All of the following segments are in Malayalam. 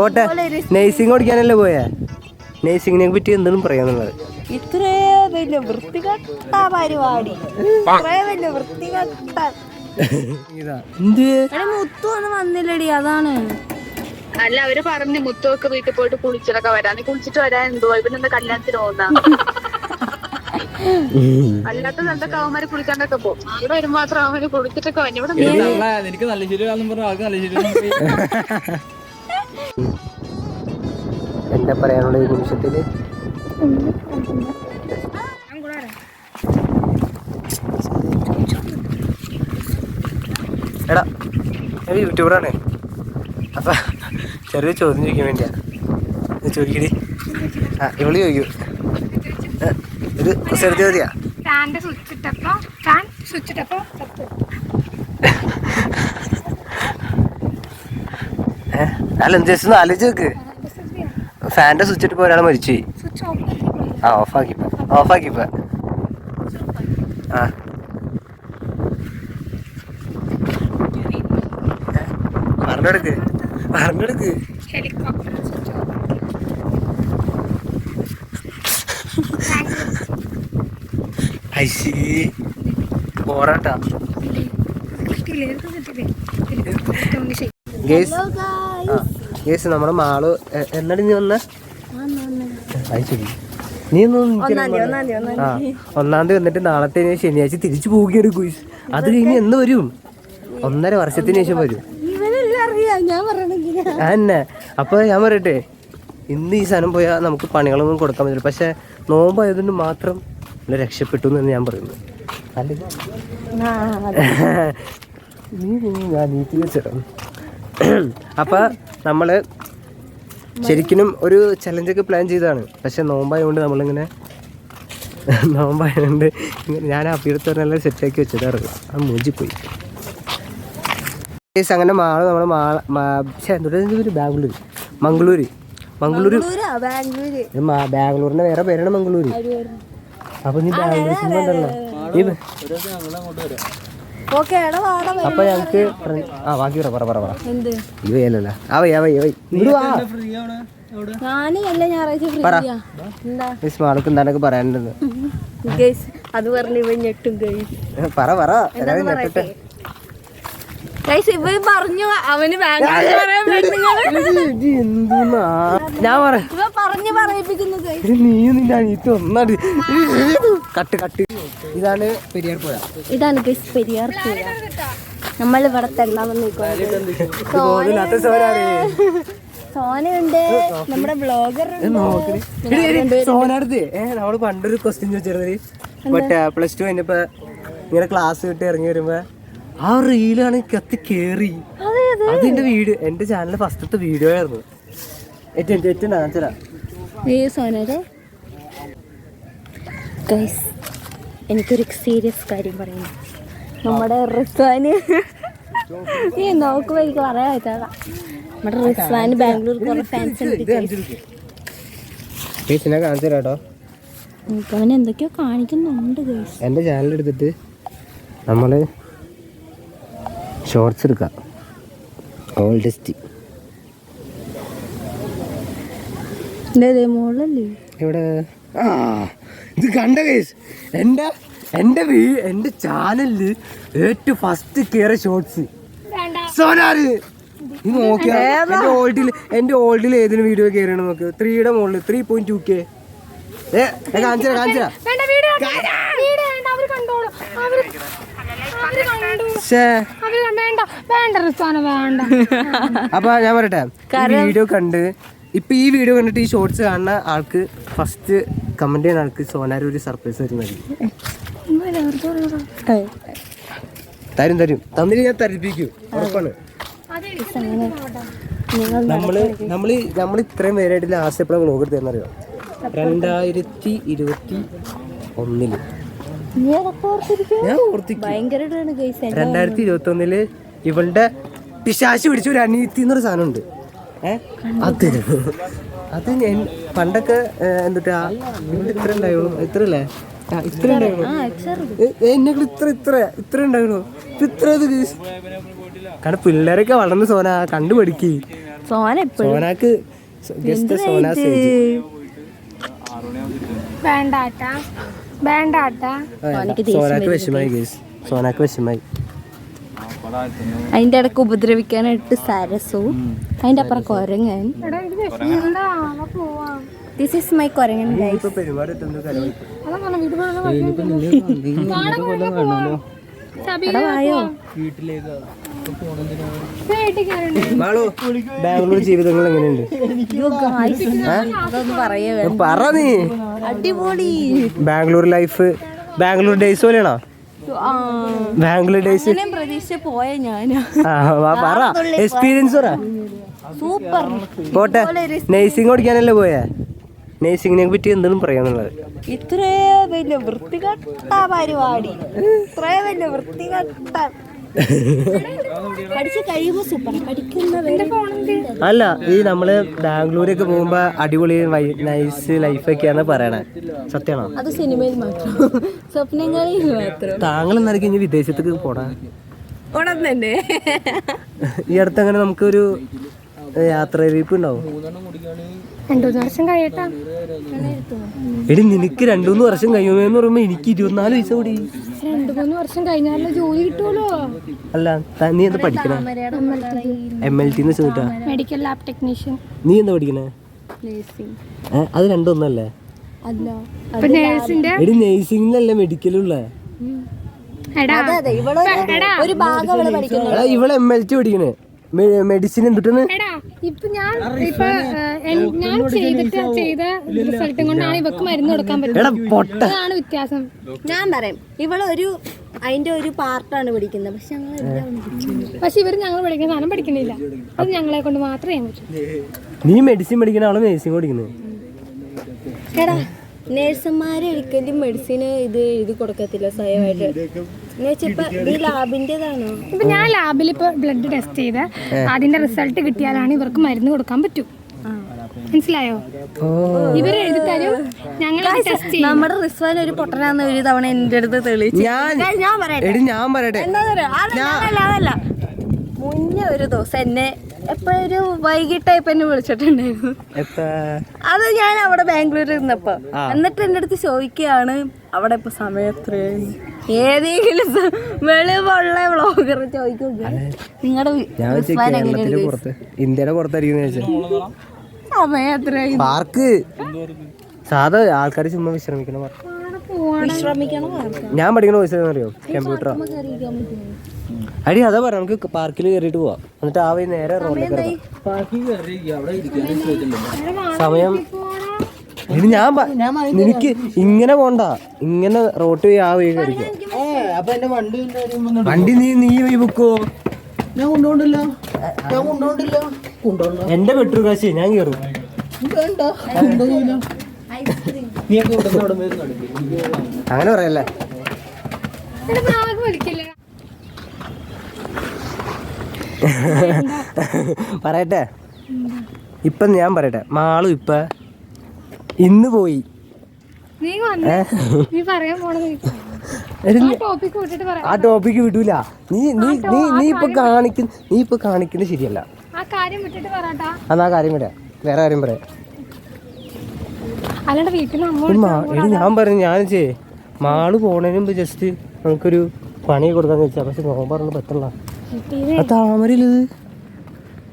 പോട്ടെ. നേഴ്സിംഗ് പഠിക്കാനല്ലേ പോയാ? നേഴ്സിംഗിനെ പറ്റി എന്തെങ്കിലും പറയാന്നുള്ളത്. ഇത്രേ വലിയ വൃത്തികെട്ട പരിപാടി. ഇത്രേ വലിയ വൃത്തികെട്ട. എന്ത്? എടി മുത്തു ഒന്നും വന്നില്ലടി അതാണ്. അല്ല അവർ പറഞ്ഞു മുത്തൊക്കെ വീട്ടിൽ പോയിട്ട് കുളിച്ചിട്ടൊക്കെ വരാൻ കുളിച്ചിട്ട് വരാൻ എന്തോ? ഇവനെന്താ കല്യാണത്തിന് പോകുന്ന. അല്ലാത്ത സ്ഥലത്തൊക്കെ അവന്മാര് കുളിക്കാണ്ടൊക്കെ പോകും. ഇവിടെ വരുമ്പോ മാത്രം അവന്മാര് കുളിച്ചിട്ടൊക്കെ വരും. ഇവിടെ എനിക്ക് നല്ല ശരിയാണെന്നും പറഞ്ഞു ആൾക്ക് നല്ല ശരി എന്താ പറയാനുള്ള ഈ നിമിഷത്തിൽ? എടാ ഞാൻ യൂട്യൂബറാണ്. അപ്പം ചെറിയ ചോദ്യം ചോദിക്കാൻ വേണ്ടിയാണ് ചോദിക്കടി. ആ ഇവൾ ചോദിക്കൂ. ഇത് ചെറിയ ചോദ്യാ? ഫാന്റെ സ്വിച്ച് സ്വിച്ച് ചത്തു. ഏ അല്ല ജസ്റ്റ് ഒന്ന് ആലോചിച്ച് നോക്ക്. ഫാന്റെ സ്വിച്ച് ഇട്ട് ഒരാൾ മരിച്ചു ആ ഓഫാക്കി ഓഫാക്കിപ്പോ ആ. പറഞ്ഞെടുക്ക് പറഞ്ഞെടുക്ക് ഐശി. ശരി ഗേസ്. ഗേസ് നമ്മുടെ മാൾ എ- എന്നാടി നീ വന്ന? നീ ഒന്നും ആ ഒന്നാം തീയതി. വന്നിട്ട് നാളത്തെ ശനിയാഴ്ച തിരിച്ചു പോവുകയാണ് അത് കഴിഞ്ഞ് എന്ന് വരും? ഒന്നര വർഷത്തിന് ശേഷം വരും. അതന്നെ അപ്പൊ ഞാൻ പറയട്ടെ ഇന്ന് ഈ സാധനം പോയാൽ നമുക്ക് പണികളൊന്നും കൊടുക്കാൻ പറ്റില്ല. പക്ഷെ നോമ്പായതുകൊണ്ട് മാത്രം രക്ഷപ്പെട്ടു എന്ന് ഞാൻ പറയുന്നു. അല്ലെങ്കിൽ നീ നീ ഞാൻ നീട്ടി വെച്ചിടും അപ്പൊ നമ്മൾ ശരിക്കും ഒരു ചലഞ്ചൊക്കെ പ്ലാൻ ചെയ്തതാണ്. പക്ഷെ നോമ്പായതുകൊണ്ട് നമ്മളിങ്ങനെ നോമ്പായതുകൊണ്ട് ഞാൻ ആ അഭ്യർത്ഥനെല്ലാം സെറ്റാക്കി വെച്ചതായിരുന്നു ആ മൂജിപ്പോയി അങ്ങനെ മാൾ നമ്മൾ മാള പക്ഷേ എന്തൊരു ബാംഗ്ലൂർ മംഗളൂര്. മംഗളൂര്? ബാംഗ്ലൂരിന്റെ വേറെ പേരാണ് മംഗളൂര്. അപ്പൊ നീ ബാംഗ്ലൂർ നീ അപ്പൊ ഞങ്ങക്ക് ആ ബാക്കി പറ പറ പറ എന്താണൊക്കെ പറയാനുണ്ടെന്ന്. അത് പറഞ്ഞ് ഞെട്ടും പറ പറ. ഞെട്ടട്ടെ. പറഞ്ഞു അവന് ഞാൻ പറ. ഇവ പറഞ്ഞു പറയിപ്പിക്കുന്നു ഗൈസ് നീ നിന്റെ അനിയത്തി ഒന്നാണ് കട്ട് കട്ട്. ഇതാണ് പെരിയാർ പുഴ. ഇതാണ് പെരിയാർ പുഴ. നമ്മൾ ഇവിടെ സോനയുണ്ട്. നമ്മുടെ ബ്ലോഗർ സോനടുത്ത് ഏ നമ്മൾ പണ്ടൊരു ക്വസ്റ്റ്യൻ ചോദിച്ചിരുന്നത് മറ്റേ പ്ലസ് ടു കഴിഞ്ഞപ്പോ ഇങ്ങനെ ക്ലാസ് വിട്ട് ഇറങ്ങി വരുമ്പോ ആ റീലാണ് കത്തി കേറി. അതിന്റെ വീഡിയോ എന്റെ ചാനലിൽ ഫസ്റ്റത്തെ വീഡിയോ ആയിരുന്നു. ഏറ്റവും ഏറ്റവും ഈ സോനയുടെ ഗൈസ് എനിക്കൊരു സീരിയസ് കാര്യം പറയുന്നു നമ്മുടെ റിസ്വാന് ഈ നോക്കുമ്പോ എനിക്ക് പറയാൻ പറ്റാതാ. നമ്മുടെ റിസ്വാന് ബാംഗ്ലൂർ കുറെ ഫാൻസ് ഉണ്ട് കാണിച്ചു അവൻ എന്തൊക്കെയോ കാണിക്കുന്നുണ്ട് എന്റെ എന്റെ ചാനൽ എടുത്തിട്ട് നമ്മൾ ഷോർട്സ് എടുക്കാം. ഓൾഡസ്റ്റ് മോളല്ലേ? ഇവിടെ ആ ഇത് കണ്ട കേസ് എന്റെ എന്റെ വീ എന്റെ ചാനലിൽ ഏറ്റവും ഫസ്റ്റ് കയറിയ ഷോർട്സ് സോനാറ് നീ നോക്കിയാ. എന്റെ ഓൾഡിൽ എന്റെ ഓൾഡിൽ ഏതിന് വീഡിയോ കയറിയാണ് നോക്ക്. ത്രീയുടെ മുകളിൽ ത്രീ പോയിന്റ് ടു കെ ഏ കാണിച്ചാ കാണിച്ചാ വേണ്ട വീഡിയോ വീഡിയോ വേണ്ട അവർ കണ്ടോളൂ. അവർ അവർ കണ്ടു. അവർ കണ്ട- വേണ്ട വേണ്ട റിസ്വാന വേണ്ട. അപ്പൊ ഞാൻ പറയട്ടെ വീഡിയോ കണ്ട് ഇപ്പൊ ഈ വീഡിയോ കണ്ടിട്ട് ഈ ഷോർട്സ് കാണുന്ന ആൾക്ക് ഫസ്റ്റ് കമന്റ് ചെയ്യുന്ന ആൾക്ക് സോനാർ ഒരു സർപ്രൈസ് തരുന്നതായിരിക്കും തരും തരും. തന്നിട്ട് ഞാൻ തരിപ്പിക്കും. ഉറപ്പാണ്. നമ്മൾ നമ്മൾ നമ്മൾ ഇത്രയും പേരായിട്ട് ലാസ്റ്റ് എപ്പോഴും വ്ലോഗ് തന്നറിയോ രണ്ടായിരത്തി ഇരുപത്തി ഒന്നിൽ രണ്ടായിരത്തി ഇരുപത്തി ഒന്നിൽ ഇവളുടെ പിശാശ് പിടിച്ച ഒരു അനീതി എന്നൊരു സാധനമുണ്ട്. അത് അത് ഞാൻ പണ്ടൊക്കെ എന്തുട്ടാ? ഇവിടെ ഇത്ര ഉണ്ടായുള്ളൂ ഇത്ര അല്ലേ ഇത്ര ഉണ്ടായുള്ളൂ എന്നെ ഇത്ര ഇത്ര ഇത്ര ഉണ്ടായുള്ളൂ. ഇത്ര ഇത് കാരണം പിള്ളേരൊക്കെ വളർന്ന് സോന സോനാക്ക് ജസ്റ്റ് സോന സ്റ്റേജ് വേണ്ടാട്ട. വേണ്ടാട്ട. സോനക്ക് സോനാക്ക് വിഷമായി ഗേസ്. സോനാക്ക് വിഷമായി അതിന്റെ ഇടയ്ക്ക് ഉപദ്രവിക്കാനായിട്ട് സരസവും അതിന്റെ അപ്പുറം കൊരങ്ങൻ. ദിസ് ഈസ് മൈ കൊരങ്ങൻ ബാംഗ്ലൂർ ജീവിതങ്ങൾ എങ്ങനെയുണ്ട്? പറ നീ. അടിപൊളി. ബാംഗ്ലൂർ ലൈഫ് ബാംഗ്ലൂർ ഡേയ്സ് പോലെയാണോ? ബാംഗ്ലൂർ പ്രതീക്ഷ പോയ ഞാൻ പറ. എക്സ്പീരിയൻസ് പറ. സൂപ്പർ. പോട്ടെ. നേഴ്സിംഗ് ഓടിക്കാനല്ലേ പോയേ? നേഴ്സിങ്ങിനെ പറ്റി എന്തെങ്കിലും പറയാന്നുള്ളത്. ഇത്രേ വലിയ വൃത്തികെട്ട പരിപാടി. ഇത്രേ വലിയ വൃത്തികെട്ട അല്ല ഈ നമ്മൾ ബാംഗ്ലൂരൊക്കെ പോകുമ്പോ അടിപൊളി നൈസ് ലൈഫൊക്കെയാണ് പറയണേ. സത്യമാണോ? അത് സിനിമയിൽ മാത്രം. സ്വപ്നങ്ങളിൽ മാത്രം. താങ്കൾ എന്നാലും ഇനി വിദേശത്തേക്ക് പോടാ? ഉടൻ തന്നെ ഈ അടുത്ത് അങ്ങനെ നമുക്കൊരു യാത്ര ഉണ്ടാവും? രണ്ടു വർഷം കഴിയട്ടാ. എടി നിനക്ക് രണ്ടുമൂന്ന് വർഷം കഴിയുമെന്ന് പറയുമ്പോ എനിക്ക് ഇരുപത്തിനാല് വയസ്സ് കൂടി. രണ്ടു മൂന്ന് വർഷം കഴിഞ്ഞാലേ ജോലി കിട്ടുമല്ലോ അല്ല ത- നീ എന്താ പഠിക്കണേ? എം എൽ ടി എന്ന് മെഡിക്കൽ ലാബ് ടെക്നീഷ്യൻ നീ എന്താ പഠിക്കണേ? ഏ, അത് രണ്ടൊന്നല്ലേ? അല്ല. ഇപ്പൊ നേഴ്സിന്റെ എടി നേഴ്സിംഗിലല്ലേ മെഡിക്കലുള്ള എടാ അതെ ഒരു ഭാഗം പഠിക്കുന്നു എടാ ഇവളെ എം എൽ ടി പഠിക്കണേ. മെഡിസിൻ എന്തിട്ടാണ് ഇപ്പൊ ഞാൻ ഇപ്പൊ എൻ- ഞാൻ ചെയ്തിട്ട് ചെയ്ത റിസൾട്ടും കൊണ്ടാണ് ഇവക്ക് മരുന്ന് കൊടുക്കാൻ പറ്റുന്നത്. അതാണ് വ്യത്യാസം. ഞാൻ പറയാം ഇവൾ ഒരു അതിന്റെ ഒരു പാർട്ടാണ് പഠിക്കുന്നത് പക്ഷെ ഞങ്ങൾ എല്ലാം പഠിക്കുന്നു. പക്ഷെ ഇവർ ഞങ്ങൾ പഠിക്കുന്ന സാധനം പഠിക്കുന്നില്ല. അത് ഞങ്ങളെ കൊണ്ട് മാത്രമേ ചെയ്യാൻ പറ്റൂ. നീ മെഡിസിൻ പഠിക്കണ ആളും മെഡിസിൻ പഠിക്കുന്നത് എടാ നേഴ്സുമാര് ഒരിക്കലും മെഡിസിന് ഇത് എഴുതി കൊടുക്കത്തില്ല സ്വയമായിട്ട്. ഇപ്പൊ ഞാൻ ലാബിൽ ഇപ്പൊ ബ്ലഡ് ടെസ്റ്റ് ചെയ്ത്. അതിന്റെ റിസൾട്ട് കിട്ടിയാലാണ് ഇവർക്ക് മരുന്ന് കൊടുക്കാൻ പറ്റൂ. മനസ്സിലായോ? ഇവർ എഴുതി തരും. ഞങ്ങൾ ടെസ്റ്റ് ചെയ്യും. നമ്മുടെ റിസ്വാൻ ഒരു പൊട്ടനാന്ന് ഒരു തവണ എന്റെ അടുത്ത് തെളിയിച്ചു. ഞാൻ പറയട്ടെ? ഞാൻ അതല്ല മുന്നേ ഒരു ദിവസം എന്നെ എപ്പോഴൊരു വൈകിട്ടായപ്പോ എന്നെ വിളിച്ചിട്ടുണ്ടായിരുന്നു. അത് ഞാൻ അവിടെ ബാംഗ്ലൂരിൽ ഇരുന്നപ്പോ. എന്നിട്ട് എന്റെ അടുത്ത് ചോദിക്കുകയാണ് അവിടെ ഇപ്പൊ സമയം എത്രയായി ഏതെങ്കിലും വെളിവുള്ള വ്ളോഗർ ചോദിക്കും. നിങ്ങളുടെ ഇന്ത്യയുടെ പുറത്തായിരിക്കും സമയം എത്രയായി പാർക്ക്. സാധാ ആൾക്കാർ ചുമ്മാ വിശ്രമിക്കണം? ഞാൻ പഠിക്കണ പൈസ അറിയോ കമ്പ്യൂട്ടർ? അടി അതാ പറ നമുക്ക് പാർക്കിൽ കയറിയിട്ട് പോവാം. എന്നിട്ട് ആ വഴി നേരെ ഇറങ്ങാം സമയം ഇത് ഞാൻ എനിക്ക് ഇങ്ങനെ പോണ്ട. ഇങ്ങനെ റോട്ട് പോയി ആ വഴി കഴിക്കും വണ്ടി നീ നീ വഴി വെക്കോ ഞാൻ കൊണ്ടുപോകണ്ടല്ലോ ഞാൻ എന്റെ പെട്രോൾ കാശ് ഞാൻ കയറും. വേണ്ട. അങ്ങനെ പറയല്ലേ? പറയട്ടെ? ഇപ്പൊ ഞാൻ പറയട്ടെ. മാളും ഇപ്പൊ ഇന്ന് പോയി. ആ ടോപ്പിക്ക് വിടൂല. നീ നീ നീ നീ ഇപ്പൊ കാണിക്കുന്ന നീ ഇപ്പൊ കാണിക്കുന്നത് ശരിയല്ല. എന്നാ കാര്യം വിടാ വേറെ കാര്യം പറയാം. ഞാൻ പറഞ്ഞു ഞാൻ ചേ മാൾ പോണതിന് മുമ്പ് ജസ്റ്റ് നമുക്കൊരു പണി കൊടുക്കാന്ന് വെച്ചാ പക്ഷെ നോക്കാൻ പറഞ്ഞു പറ്റില്ല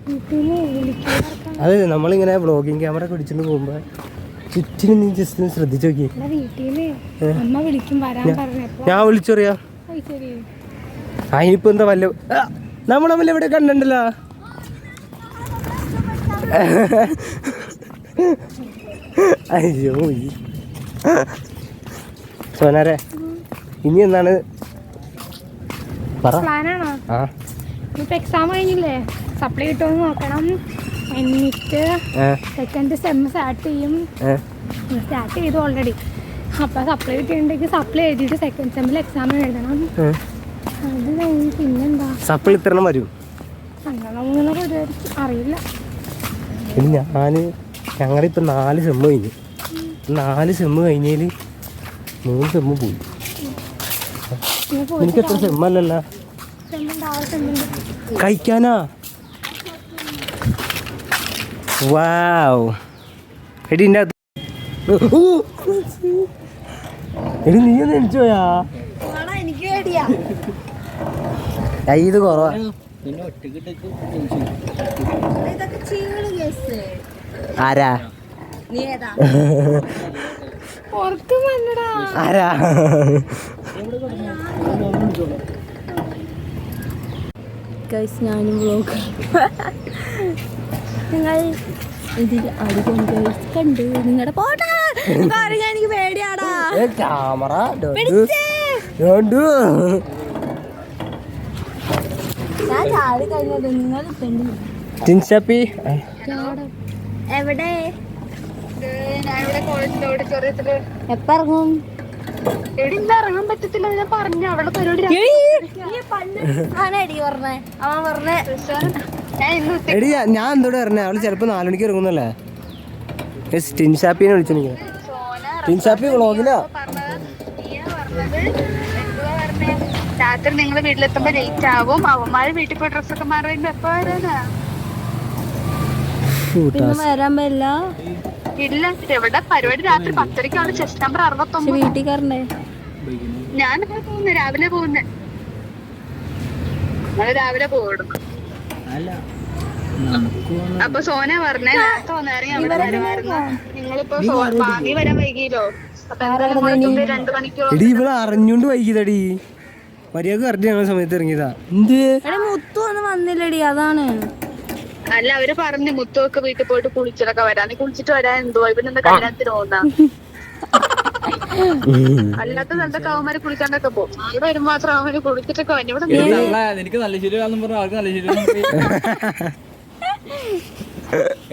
വീട്ടിൽ അതെ നമ്മളിങ്ങനെ വ്ളോഗിങ് ക്യാമറ ഒക്കെ പിടിച്ചിട്ട് പോകുമ്പോ ചുറ്റിനും നീ ജസ്റ്റ് ഒന്ന് ശ്രദ്ധിച്ചു നോക്കി ഞാൻ വിളിച്ചറിയാ? അതിനിപ്പോ എന്താ വല്ല നമ്മൾ തമ്മിൽ എവിടെ കണ്ടിട്ടുണ്ടല്ലോ? അയ്യോ. സോനാരെ ഇനി എന്താണ്? പറ. ആ. എക്സാം കഴിഞ്ഞില്ലേ? സപ്ലൈ കിട്ടുമെന്ന് നോക്കണം. എന്നിട്ട് സെക്കൻഡ് സെം സ്റ്റാർട്ട് ചെയ്യും. സ്റ്റാർട്ട് ചെയ്തു ഓൾറെഡി അപ്പൊ സപ്ലൈ കിട്ടിയിട്ടുണ്ടെങ്കിൽ സപ്ലൈ എഴുതിയിട്ട് സെക്കൻഡ് സെമ്മിൽ എക്സാം എഴുതണം. അത് കഴിഞ്ഞ് പിന്നെന്താ? സപ്ലൈ ഇത്ര വരും. അങ്ങനെ അറിയില്ല. ഞാൻ ഞാൻ ഇപ്പൊ നാല് സെമ്മ് കഴിഞ്ഞു. നാല് സെമ്മ് കഴിഞ്ഞാൽ മൂന്ന് സെമ്മ് പോയി. എനിക്ക് എത്ര സെമ്മല്ലല്ലോ കഴിക്കാനാ? വാവ് എടി ഇതിന്റെ അകത്ത് എടി നീ ഒന്ന് ഏയ്, ഇത് കുറവാ. ആരാ? ആരാ? ഗൈസ് ഞാനും നിങ്ങൾ ഇതിൽ അടിപൊളി കണ്ടു നിങ്ങളുടെ പോട്ടാ എനിക്ക് പേടിയാടാ. ക്യാമറ. ഞാൻ ചാടി കഴിഞ്ഞത് നിങ്ങൾ ടിൻഷാപ്പി എവിടെ? ഞാൻ ഇവിടെ കോളേജിന്റെ ഓഡിറ്റോറിയത്തിൽ എപ്പ ഇറങ്ങും? എടി ഇന്ന് ഇറങ്ങാൻ പറ്റത്തില്ല ഞാൻ പറഞ്ഞു അവളെ പരിപാടി പറഞ്ഞേ. അവൻ പറഞ്ഞേ. എടി ഞാൻ എന്തോടെ പറഞ്ഞ? അവൾ ചിലപ്പോ നാലുമണിക്ക് ഇറങ്ങുന്നല്ലേ ടിൻഷാപ്പിനെ വിളിച്ചു ടിൻഷാപ്പി വ്ളോഗിലാ? രാത്രി നിങ്ങൾ വീട്ടിലെത്തുമ്പോ ലേറ്റ് ആവും അവന്മാര് വീട്ടിൽ പോയി ഡ്രസ്സൊക്കെ മാറുമ്പോ എപ്പോ വരാനാ? പിന്നെ വരാൻ പറ്റില്ല. ഇല്ല എവിടെ പരിപാടി? രാത്രി പത്തരക്കാണ് ചെസ്റ്റ് നമ്പർ പക്ഷെ അറുപത്തൊമ്പത്. വീട്ടിൽ കയറണ്ടേ ഞാൻ പോകുന്നു. രാവിലെ പോകുന്നേ. നമ്മൾ രാവിലെ വന്ന് അപ്പൊ സോന പറഞ്ഞേ നേരത്തെ നിങ്ങളിപ്പോ ഭാവി വരാൻ വൈകിയല്ലോ. അപ്പൊ എന്തായാലും രണ്ടു മണിക്കൂർ എടി ഇവൾ അറിഞ്ഞോണ്ട് വൈകിയതടി. മര്യാദ കറക്റ്റ് ഞങ്ങളെ സമയത്ത് ഇറങ്ങിയതാ. എന്ത്? എടാ മുത്തു ഒന്നും വന്നില്ലടി അതാണ്. അല്ല അവർ പറഞ്ഞു മുത്തു ഒക്കെ വീട്ടിൽ പോയിട്ട് കുളിച്ചിട്ടൊക്കെ വരാൻ കുളിച്ചിട്ട് വരാൻ എന്തുവാ? എന്താ കല്യാണത്തിന് പോകുന്ന? അല്ലാത്ത എന്തൊക്കെ അവന്മാര് കുളിക്കാണ്ടൊക്കെ പോകും. ഇവിടെ വരുമ്പോ മാത്രം അവന്മാര് കുളിച്ചിട്ടൊക്കെ വരും ഇവിടെ എടി തള്ള, നിനക്ക് നല്ല ശരിയാണെന്ന് പറഞ്ഞു ആൾക്ക് നല്ല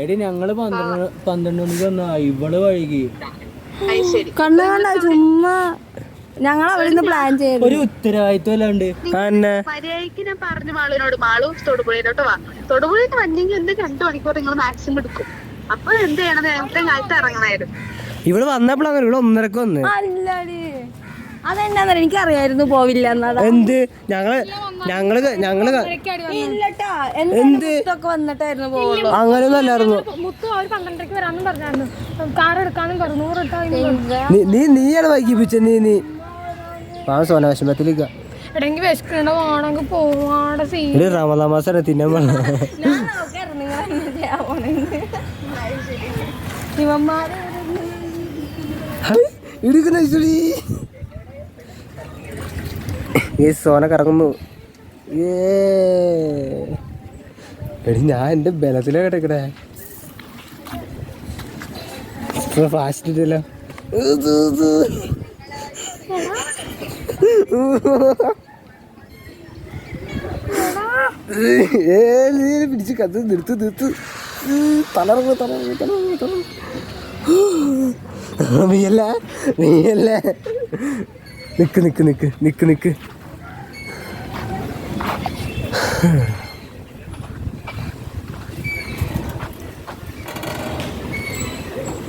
എടി ഞങ്ങൾ പന്ത്രണ്ട് പന്ത്രണ്ട് മണിക്ക് വന്നാ ഇവൾ വൈകി. ശരി. കണ്ണു കണ്ട ചുമ്മാ. ഞങ്ങൾ അവിടെ പ്ലാൻ ചെയ്തു ഒരു ഉത്തരവാദിത്വം അല്ലാണ്ട്. തന്നെ മര്യാദയ്ക്ക് ഞാൻ പറഞ്ഞു മാളുവിനോട് മാളു തൊടുപുഴയിലോട്ട് വാ. തൊടുപുഴയിൽ വന്നെങ്കിൽ എന്ത് രണ്ടു മണിക്കൂർ നിങ്ങൾ മാക്സിമം എടുക്കും. അപ്പൊ എന്ത് ചെയ്യണം? നേരത്തെ കാലത്ത് ഇറങ്ങണമായിരുന്നു. ഇവൾ വന്നപ്പോഴാണ് ഇവിടെ ഒന്നരക്ക് വന്ന്. അല്ലടി. അതെന്നാന്നറിയ? എനിക്കറിയായിരുന്നു പോവില്ല എന്ത്? ഞങ്ങൾ ഞങ്ങൾ ഞങ്ങൾ ഇല്ലട്ടാ. എന്ത്? വന്നിട്ടായിരുന്നു പോകുള്ളൂ അങ്ങനെയൊന്നും അല്ലായിരുന്നു. നീ നീ നീയാണ് വൈകിപ്പിച്ച നീ നീ. ആ സോന വിഷമത്തിലേക്ക റമദാ മാസം തിന്നാൻ ഇവന്മാര് ഇടുക്കുന്ന ഈ സോന കറങ്ങുന്നു. എടി ഞാൻ എന്റെ ബലത്തിലാ കിടക്കടേ ഫാസ്റ്റ് ഇല്ലല്ലോ ഏ പിടിച്ച് കത്ത് നിർത്ത് നിർത്ത്. തളർന്ന് തളർന്ന് തളർന്ന് തളർന്നു. നീയല്ല? നീയല്ല? നിക്ക് നിക്ക് നിക്ക് നിക്ക് നിക്ക്.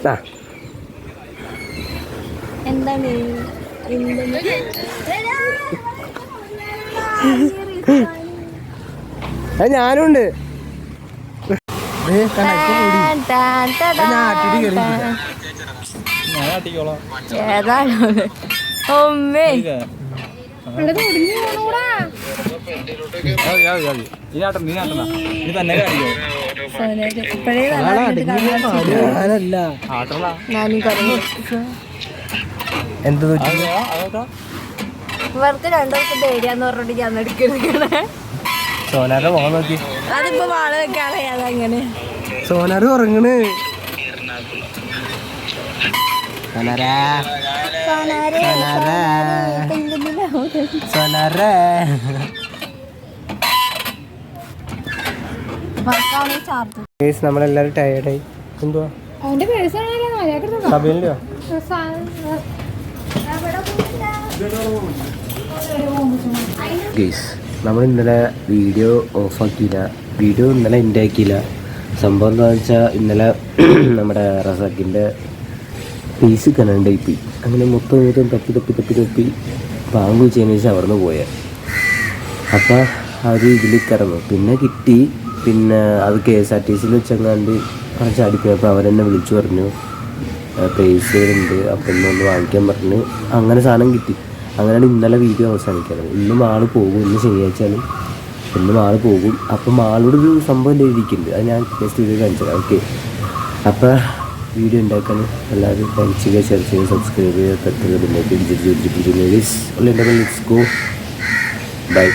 ആ എന്താണ് എന്താണ് അത് ഞാനുണ്ട്. ഏ, കണ്ട, ഇപ്പൊ കൂടി. ഞാൻ ആട്ടിട്ട് കേറിയിട്ടില്ല. ഞാൻ കാട്ടിക്കോളാം ഏതാണ് ഒമ്മേ എന്ത് ഇവർക്ക് രണ്ടുപേർക്ക് പേടിയാന്ന് പറഞ്ഞിട്ട് ഞാൻ എടുക്കണേ. സോനാരുടെ മുഖം നോക്കി. അതിപ്പോ വാൾ വെക്കാണ് അതങ്ങനെ സോനാറ് ഉറങ്ങണ് സോനാരാ സോനാരാ സോനാരാ ചാർജ് ഗൈസ് നമ്മളെല്ലാരും ടയർഡായി എന്തുവാ? സബീലിന്റെയോ? ഗൈസ് നമ്മൾ ഇന്നലെ വീഡിയോ ഓഫാക്കിയില്ല വീഡിയോ ഇന്നലെ എന്റെ ആക്കിയില്ല. സംഭവം എന്താണെന്ന് വെച്ചാൽ ഇന്നലെ നമ്മുടെ റസാക്കിന്റെ പീസ് കനണ്ടായി അങ്ങനെ മൊത്തം മൊത്തം തപ്പി തപ്പി തപ്പി തപ്പി പാമ്പ് വെച്ചതിന് ശേഷം അവിടെ നിന്ന് പോയത് അപ്പം അത് ഇതിൽ കിടന്നു പിന്നെ കിട്ടി. പിന്നെ അത് കെ എസ് ആർ ടി സിയിൽ വെച്ചങ്ങാണ്ട് ചാടിപ്പോയപ്പോൾ അവരെന്നെ വിളിച്ചു പറഞ്ഞു. പേസ് ഉണ്ട് അപ്പം ഇന്ന് ഒന്ന് വാങ്ങിക്കാൻ പറഞ്ഞു. അങ്ങനെ സാധനം കിട്ടി. അങ്ങനെയാണ് ഇന്നലെ വീഡിയോ അവസാനിക്കുന്നത്. ഇന്ന് മാൾ പോകും. ഇന്ന് ശനിയാഴ്ചയാണ്. ഇന്ന് മാൾ പോകും. അപ്പം മാളോട് ഒരു സംഭവം എഴുതിയിട്ടുണ്ട് അത് ഞാൻ നെക്സ്റ്റ് വീഡിയോ കാണിച്ചത് ഓക്കെ അപ്പോൾ വീഡിയോ ഉണ്ടാക്കാൻ എല്ലാവരും ലൈക്ക് ചെയ്യുക ഷെയർ ചെയ്യുക സബ്സ്ക്രൈബ് ചെയ്യുക തൊട്ടുള്ള ബില്ലേക്ക് ലെറ്റ്സ് ഗോ ബൈ